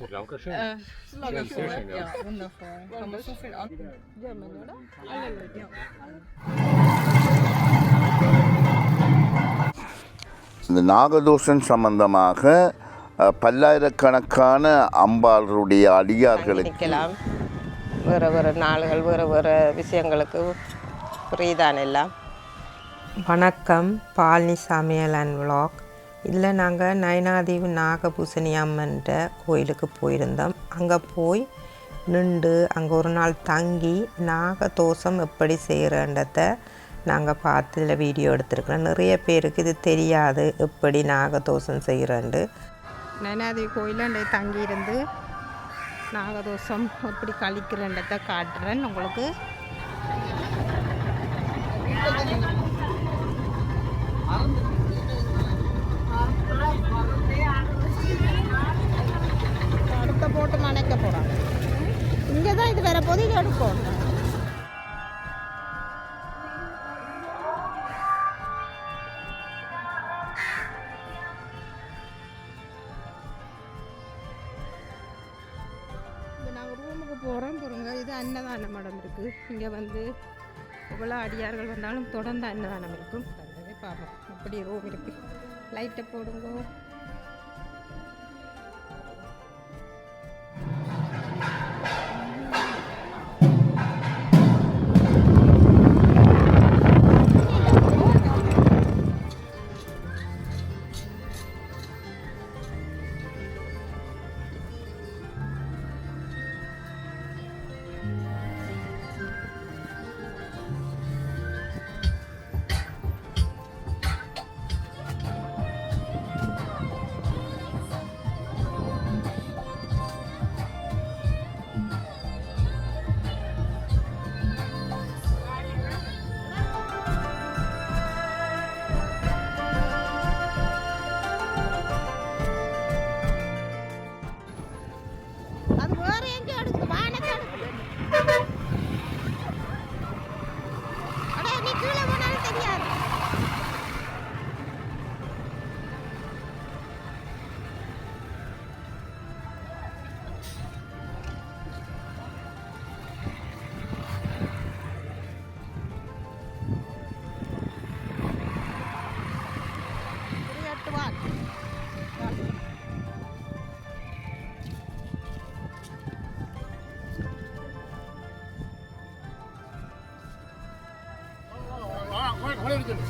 Sri Lanka schön. Äh, Lager Sehr schön, ja. ja, wundervoll. Kann man so viel an. German, oder? Alle Leute, ja. இந்த நாகதோஷம் சம்பந்தமாக பல்லாயிரக்கணக்கான அம்பாளருடைய அடியார்களுக்கு வேறு வேறு நாளுகள் வேறு வேறு விஷயங்களுக்கு ஃப்ரீதான் எல்லாம் வணக்கம் பாலினி சமையல் அண்ட் vlog இல்லை நாங்கள் நயனாதீவு நாகபூசணி அம்மன்ற கோயிலுக்கு போயிருந்தோம். அங்கே போய் நின்று அங்கே ஒரு நாள் தங்கி நாகதோஷம் எப்படி செய்கிறன்றத நாங்கள் பார்த்து இதில் வீடியோ எடுத்துருக்கிறோம். நிறைய பேருக்கு இது தெரியாது எப்படி நாகதோஷம் செய்கிறேன்ட்டு. நயனாதேவி கோயிலில் தங்கி தங்கியிருந்து நாகதோஷம் எப்படி கழிக்கிறன்றதை காட்டுறேன் உங்களுக்கு. அறந்து போட்டு மணைக்க போகிறாங்க இங்கே தான் இது வேற போது இது எடுக்கும் ரூமுக்கு போகிறோம் பாருங்க. இது அன்னதானம் மடம் இருக்குது இங்கே வந்து எவ்வளோ அடியார்கள் வந்தாலும் தொடர்ந்து அன்னதானம் இருக்கும். அதே பார்ப்போம் அப்படி ரூம் இருக்குது லைட்டை போடுங்க. ஐயோ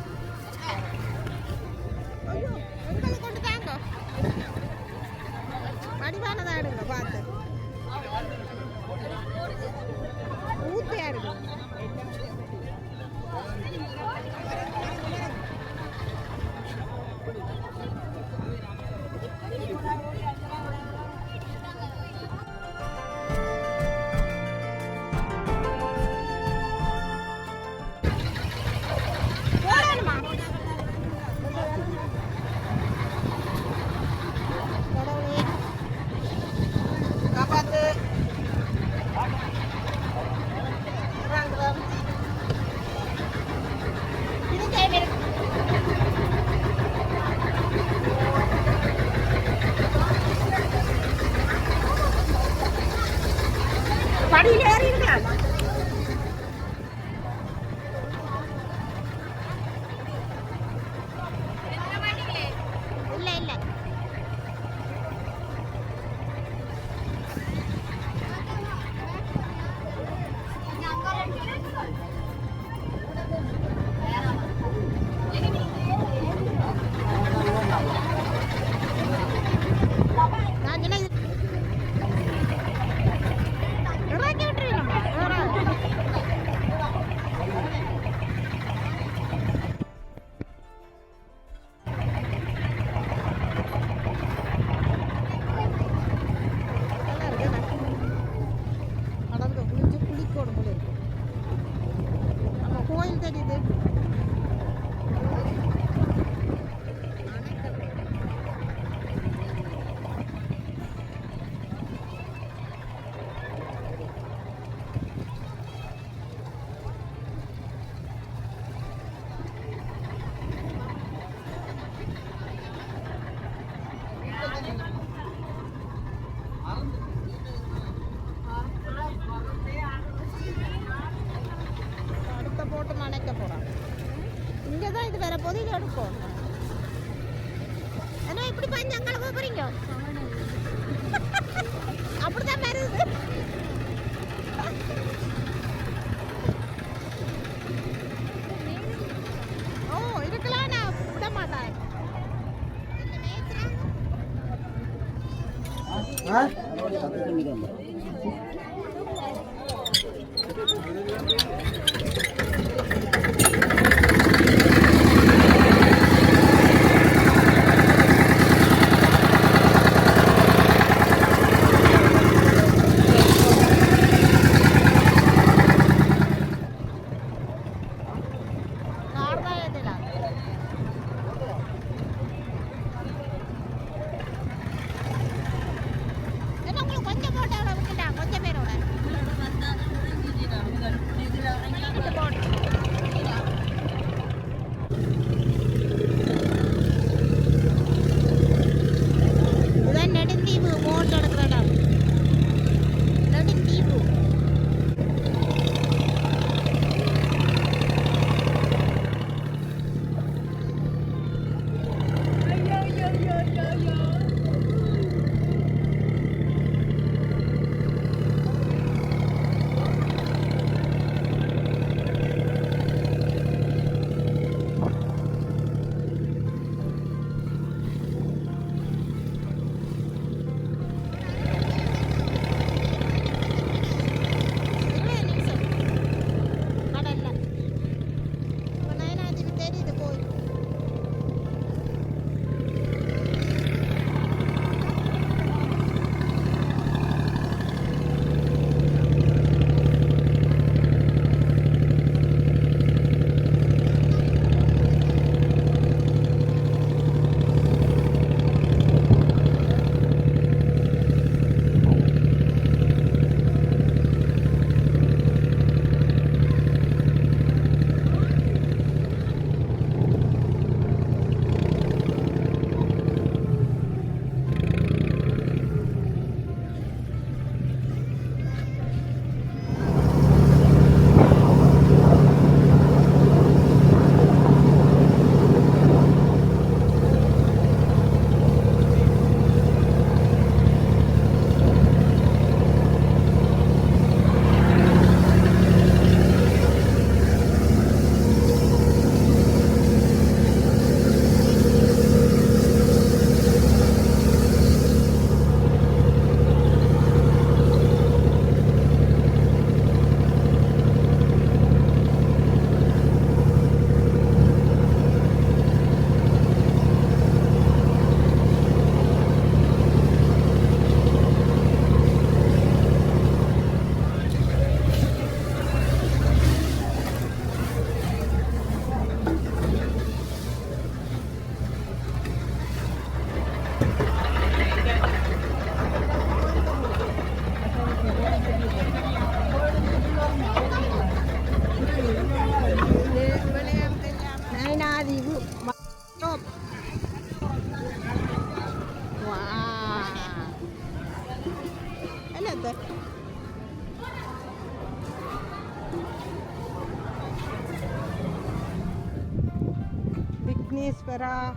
விக்னேஸ்வரா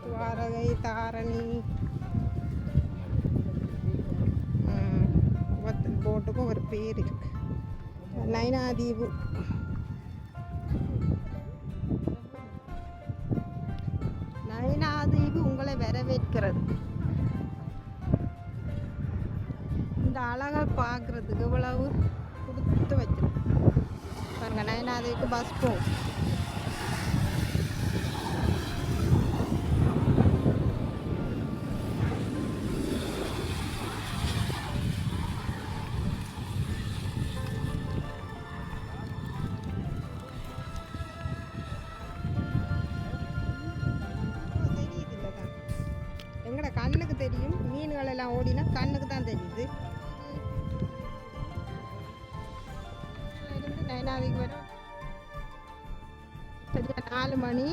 துவாரகை தாரணி. ஒவ்வொரு போட்டுக்கும் ஒரு பேர் இருக்கு. நயனாதீவு நயனாதீவு உங்களை வரவேற்கிறது. இந்த அழகை பார்க்குறதுக்கு இவ்வளவு கொடுத்து வச்சிருக்கு. பாருங்க நயனாதீவுக்கு பஸ் போகும். மீன்கள் எல்லாம் ஓடினா கண்ணுக்கு தான் தெரியுது. நயனாதிக்கு வரும். சரியா நாலு மணி.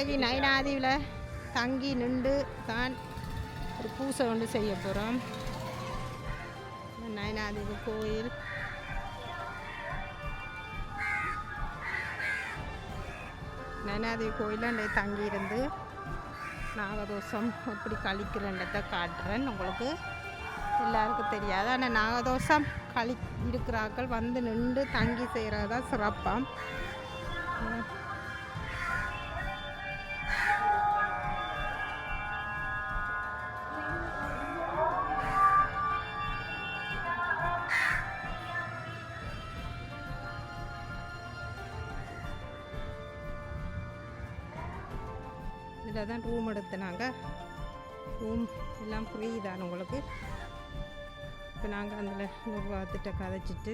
அகண்டகி நயனாதீவில் தங்கி நின்று தான் ஒரு பூசை ஒன்று செய்ய போகிறோம் நயனாதீவு கோயில். நயனாதேவி கோயிலில் தங்கி இருந்து நாகதோஷம் எப்படி கழிக்கிறன்றதை காட்டுறேன். உங்களுக்கு எல்லாருக்கும் தெரியாது. ஆனால் நாகதோஷம் கழி இருக்கிறாக்கள் வந்து நின்று தங்கி செய்கிறது தான் சிறப்பாக நிர்வாகத்திட்ட கதைச்சிட்டு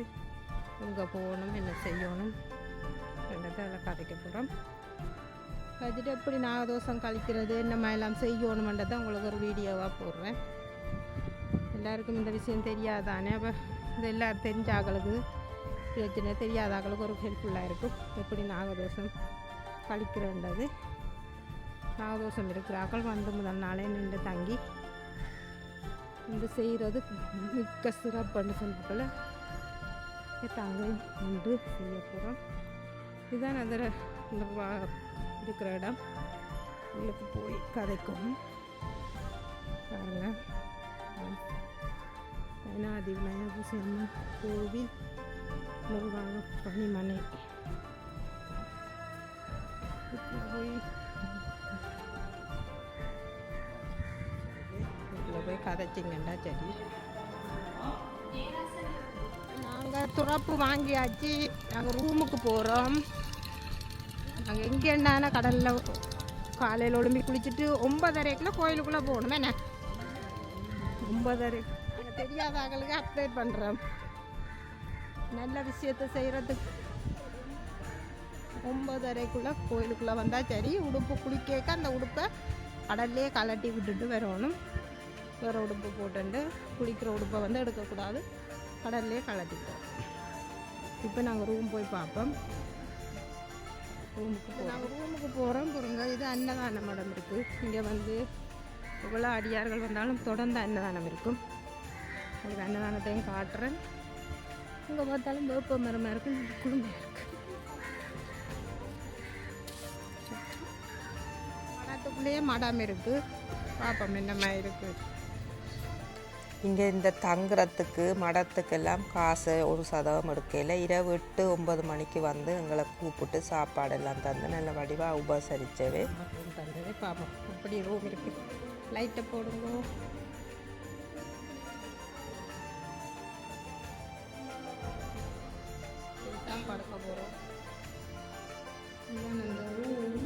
இங்கே போகணும் என்ன செய்யணும் ரெண்டத்தை அதில் கதைக்க போகிறோம் கதைச்சிட்டு எப்படி நாகதோஷம் கழிக்கிறது என்ன எல்லாம் செய்யணுமன்றதை உங்களுக்கு ஒரு வீடியோவாக போடுறேன். எல்லாருக்கும் இந்த விஷயம் தெரியாதானே? அப்போ இது எல்லோரும் தெரிஞ்ச ஆக்களுக்கு பிரச்சனை தெரியாத ஆக்களுக்கு ஒரு ஹெல்ப்ஃபுல்லாக இருக்கும். எப்படி நாகதோஷம் கழிக்கிறன்றது நாகதோஷம் இருக்கிறார்கள் வந்து முதல் நாளே நின்று தங்கி இந்த செய்கிறது மிக்க சிறப்புன்னு சொல்லப்போல் தாங்க ஒன்று செய்ய போகிறோம் இதுதான் அதில் இருக்கிற இடம். உங்களுக்கு போய் கதைக்கும். பாருங்கள் நயனாதி விநாயகர் அம்மன் கோவில் நிர்வாக பணிமனை. போய் போய் கதைச்சிங்கண்டா சரி நாங்கள் துறப்பு வாங்கியாச்சு. நாங்கள் ரூமுக்கு போகிறோம் நாங்கள் எங்கே என்னான கடலில் காலையில் ஒழும்பி குளிச்சுட்டு ஒன்பதரைக்குள்ள கோயிலுக்குள்ளே போகணும் என்ன? ஒன்பதரை. நாங்கள் தெரியாத ஆக்களுக்கு அப்டேட் பண்ணுறோம் நல்ல விஷயத்தை செய்கிறதுக்கு ஒன்பதரைக்குள்ளே கோயிலுக்குள்ளே வந்தால் சரி உடுப்பு குளிக்க அந்த உடுப்பை கடல்லையே கலட்டி விட்டுட்டு வரணும். வேறு உடுப்பு போட்டுண்டு குளிக்கிற உடுப்பை வந்து எடுக்கக்கூடாது. கடல்லையே கலட்டிப்போம் இப்போ நாங்கள் ரூம் போய் பார்ப்போம் ரூமுக்கு நாங்கள் ரூமுக்கு போகிறோம் பொருங்க இது அன்னதானம் மடம் இருக்குது இங்கே வந்து எவ்வளோ அடியார்கள் வந்தாலும் தொடர்ந்து அன்னதானம் இருக்கும். உங்களுக்கு அன்னதானத்தையும் காட்டுறேன். இங்கே பார்த்தாலும் வேப்ப மரமாக இருக்கும் குடும்பம் இருக்குது மடத்துக்குள்ளேயே மடம் இருக்குது பார்ப்போம் என்ன மாதிரி இருக்குது இங்கே இந்த தங்குறதுக்கு மடத்துக்கெல்லாம் காசு ஒரு சதவம் எடுக்கையில் இரவு எட்டு ஒன்பது மணிக்கு வந்து எங்களை கூப்பிட்டு சாப்பாடெல்லாம் தந்து நல்ல வடிவாக உபசரித்தவே ரூம் தந்ததே பார்ப்போம் அப்படி ரூம் இருக்கு. லைட்டை போடுங்க. படுக்க போகிறோம் இந்த ரூம்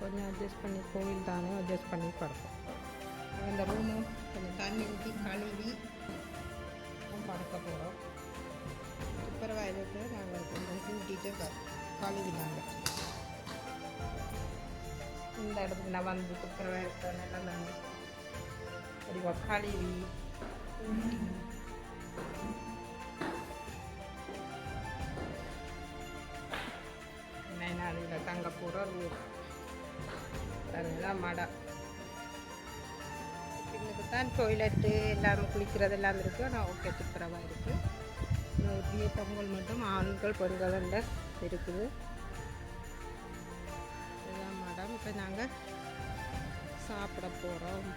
கொஞ்சம் அட்ஜஸ்ட் பண்ணி கோவில் தானே அட்ஜஸ்ட் பண்ணி படுப்போம். இந்த ரூமும் கொஞ்சம் தண்ணி ஊற்றி கழுவி படுக்க போகிறோம் துப்புரவாயிலுக்கு நாங்கள் கொஞ்சம் கூட்டிகிட்டு கழுவினாங்க இந்த இடத்துக்கு நான் வந்து துப்புரவாக இருக்கிறனால நான் ஒரு கழுவி நைனாதியில் தங்க போகிற ரூம் அதுதான் மடம் பின்னுக்கு தான் டொய்லெட்டு எல்லாமே குளிக்கிறது எல்லாம் இருக்குது ஆனால் ஓகே துப்புரவாக இருக்குது இன்னும் பொங்கல் மட்டும் ஆண்கள் பெண்கள் இருக்குது. இதுதான் மேடம் இப்போ நாங்கள் சாப்பிட போகிறோம்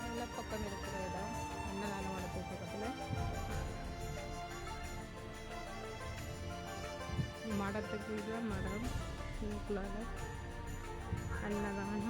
நல்ல பக்கம் இருக்கிற இடம் அன்னதான மடத்து பக்கத்தில் மடத்துக்கு இதுதான் மடம் عن نعم. ماذا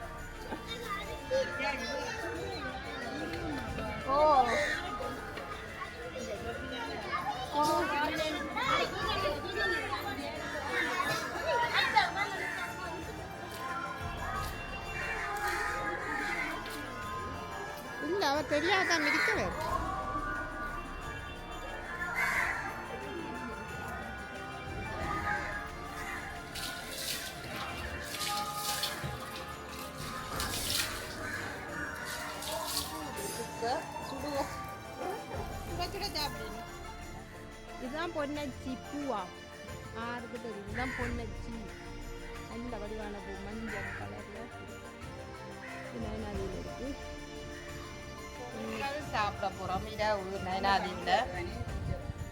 어. 근데 아마 대리하다 믿겠더래. இதுதான் பொன்னச்சி பூவா ஆறுக்கு தெரியும்? இதுதான் பொன்னச்சி நல்ல வடிவான பூ மஞ்சள் கலரில் நதியில் இருக்குது சாப்பிட போகிறோம் இரவு நயனாதீவில்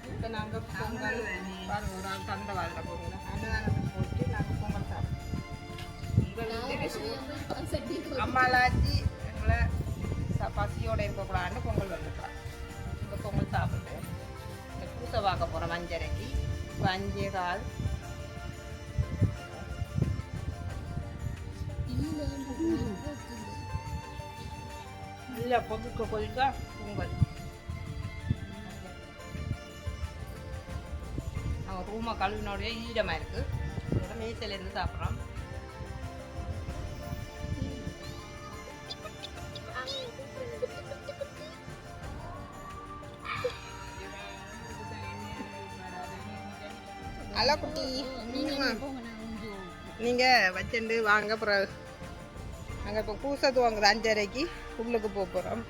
இப்போ நாங்கள் பொங்கல் ஒரு ஆள் தந்த வாழ்ல போகிறோம் அன்னதானத்துக்கு போட்டு நாங்கள் பொங்கல் சாப்பிடுவோம் அம்மாலாச்சி எங்களை ச- பசியோட இருக்கக்கூடாதுன்னு பொங்கல் வந்துக்கலாம் இந்த பொங்கல் சாப்பிட்டு. பூசை பார்க்க போகிறோம் அஞ்சரைக்கு இப்போ அஞ்சே கால். இல்லை பொதுக்க கொதிக்க பொங்கல். அவன் ரூமை கழுவினோடய ஈரமாக இருக்குது அதோட மேய்ச்சலேருந்து சாப்பிட்றோம். நீங்கள் வச்சுண்டு வாங்க அப்புறம் அங்கே இப்போ பூசை துவங்குது அஞ்சரைக்கு உள்ளுக்கு போக போகிறோம்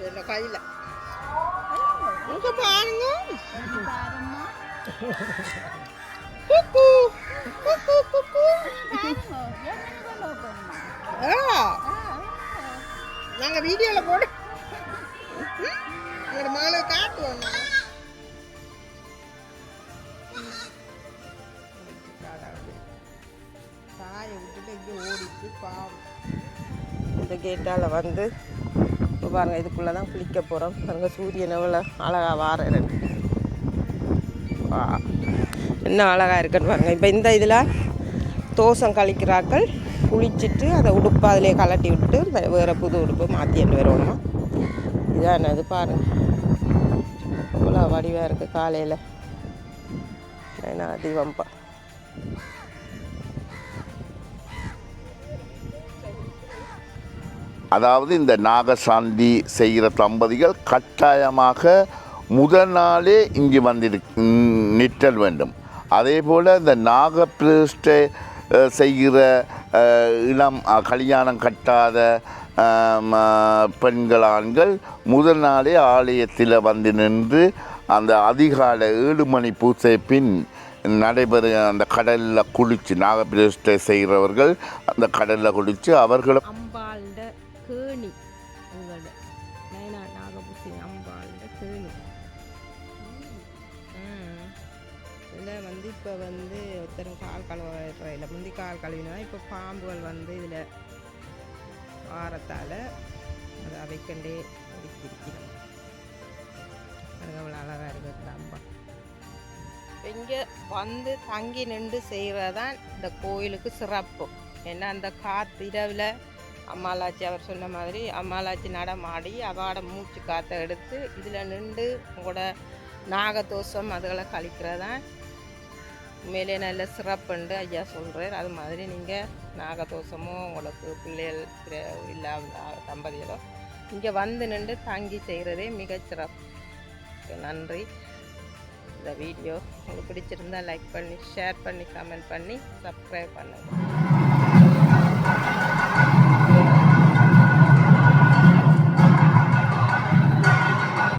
இல்லை கையில் இங்கே பாருங்க நாங்கள் வீடியோவில் போட எங்களோட மகளை காட்டுவோம். சாயை விட்டுட்டு இங்கே ஓடிட்டு பாவம் இந்த கேட்டால் வந்து இப்போ பாருங்கள் இதுக்குள்ளே தான் குளிக்க போகிறோம் பாருங்கள் சூரியன் எவ்வளோ அழகாக வாரேன் வா. என்ன அழகாக இருக்குன்னு பாருங்கள் இப்போ இந்த இதில் தோசம் கழிக்கிறாக்கள் குளிச்சுட்டு அதை உடுப்பு அதிலே கலட்டி விட்டு வேறு புது உடுப்பு மாற்றி மாற்றிட்டு வருவோமா? இதான் என்னது பாருங்கள் அவ்வளோ வடிவாக இருக்குது காலையில். ஏன்னா தீபம்பா அதாவது இந்த நாகசாந்தி செய்கிற தம்பதிகள் கட்டாயமாக முதல் நாளே இங்கு வந்து நிற்றல் வேண்டும். அதே போல் இந்த நாகப்பிரஷ்டை செய்கிற இளம் கல்யாணம் கட்டாத பெண்கள் ஆண்கள் முதல் நாளே ஆலயத்தில் வந்து நின்று அந்த அதிகாலை ஏழு மணி பூசை பின் நடைபெறும் அந்த கடலில் குளித்து நாகபிரதிஷ்டை செய்கிறவர்கள் அந்த கடலில் குளித்து அவர்களும் பாம்புகள் வந்து இதில் வாரத்தால் அதை அவைக்கண்டே ஒதுக்கியிருக்கிறோம் அது அவ்வளோ அழகாக இருக்குது அம்பா இங்கே வந்து தங்கி நின்று செய்கிறதான் இந்த கோயிலுக்கு சிறப்பு. ஏன்னா அந்த காற்று இரவில் அம்மாளாச்சி அவர் சொன்ன மாதிரி அம்மாளாச்சி நடமாடி அவாட மூச்சு காற்றை எடுத்து இதில் நின்று உங்களோட நாகதோஷம் அதுகளை கழிக்கிறதான் உண்மையிலே நல்ல சிறப்புண்டு ஐயா சொல்கிறார் அது மாதிரி நீங்கள் நாகதோஷமோ உங்களுக்கு பிள்ளைகள் இல்லாத தம்பதிகளோ இங்கே வந்து நின்று தங்கி செய்கிறதே மிக சிறப்பு. நன்றி. இந்த வீடியோ உங்களுக்கு பிடிச்சிருந்தா லைக் பண்ணி ஷேர் பண்ணி கமெண்ட் பண்ணி சப்ஸ்கிரைப் பண்ணுங்கள்